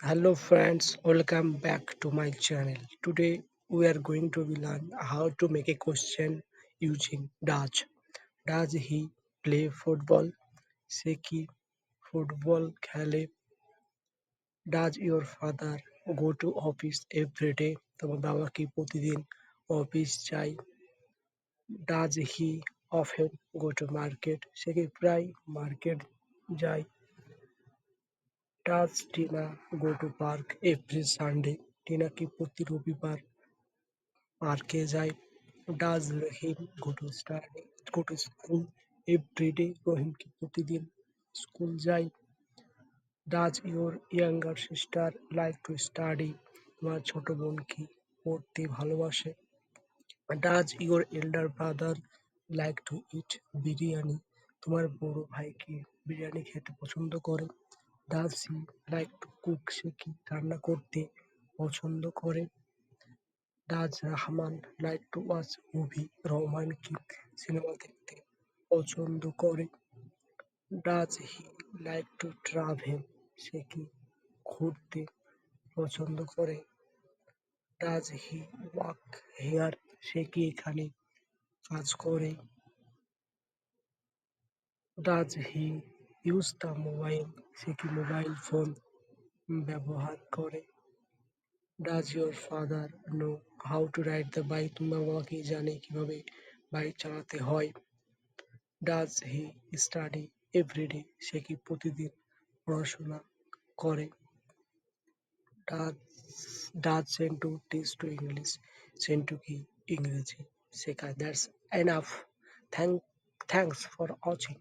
Hello friends, welcome back to my channel. Today we are going to learn how to make a question using does. Does he play football? কি football খেলে? Does your father go to office every day? তোমার বাবা কি প্রতিদিন office যায়? Does he often go to market? সে কি প্রায় market যায়? Does Tina go to park every Sunday? Tina কি প্রতি রবিবার পার্কে যায়? Does Rahim go to study go to school every day? রহিম কি প্রতিদিন স্কুল যায়? Does your younger sister like to study? তোমার ছোট বোন কি পড়তে ভালোবাসে? Does your elder brother like to eat biryani? তোমার বড় ভাই কি বিরিয়ানি খেতে পছন্দ করে? Does she like to cook, সে রান্না করতে পছন্দ করে? Does Rahman, like to watch movie, Roman কি সিনেমা দেখতে পছন্দ করে। Does he like to travel, সে কি ঘুরতে পছন্দ করে? ডাজ হি ওয়াক হেয়ার, সে কি এখানে কাজ করে? Does he use the mobile সে কি মোবাইল ফোন ব্যবহার করে। Does your father know how to ride the bike তোমার বাবা কি জানে কীভাবে বাইক চালাতে হয়? ডাজ হি স্টাডি এভরিডে সে কি প্রতিদিন পড়াশোনা করে। Does Sentu teach to English Sentu কি ইংরেজি শেখায়? That's enough thank thanks for watching